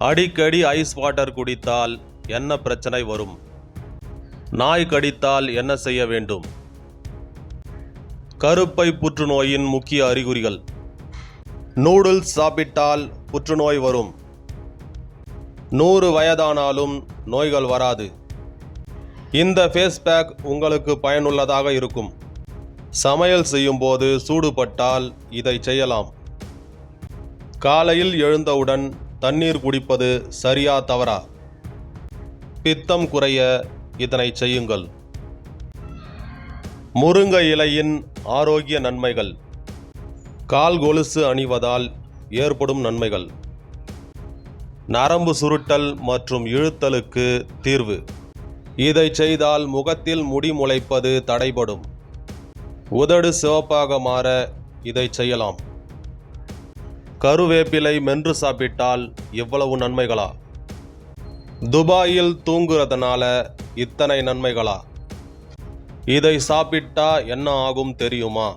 அடிக்கடி ice water குடித்தால் என்ன பிரச்சனை வரும்? நாய் கடித்தால் என்ன செய்ய வேண்டும்? கருப்பை புற்றுநோயின் முக்கிய அறிகுறிகள். நூடுல்ஸ் சாப்பிட்டால் புற்றுநோய் வரும். நூறு வயதானாலும் நோய்கள் வராது. இந்த ஃபேஸ் பேக் உங்களுக்கு பயனுள்ளதாக இருக்கும். சமையல் செய்யும்போது சூடுபட்டால் இதை செய்யலாம். காலையில் எழுந்தவுடன் தண்ணீர் குடிப்பது சரியா தவறா? பித்தம் குறைய இதனை செய்யுங்கள். முருங்கை இலையின் ஆரோக்கிய நன்மைகள். கால் கொலுசு அணிவதால் ஏற்படும் நன்மைகள். நரம்பு சுருட்டல் மற்றும் இழுத்தலுக்கு தீர்வு. இதை செய்தால் முகத்தில் முடி முளைப்பது தடைபடும். உதடு சிவப்பாக மாற இதை செய்யலாம். கருவேப்பிலை மென்று சாப்பிட்டால் இவ்வளவு நன்மைகளா? துபாயில் தூங்குறதுனால இத்தனை நன்மைகளா? இதை சாப்பிட்டா என்ன ஆகும் தெரியுமா?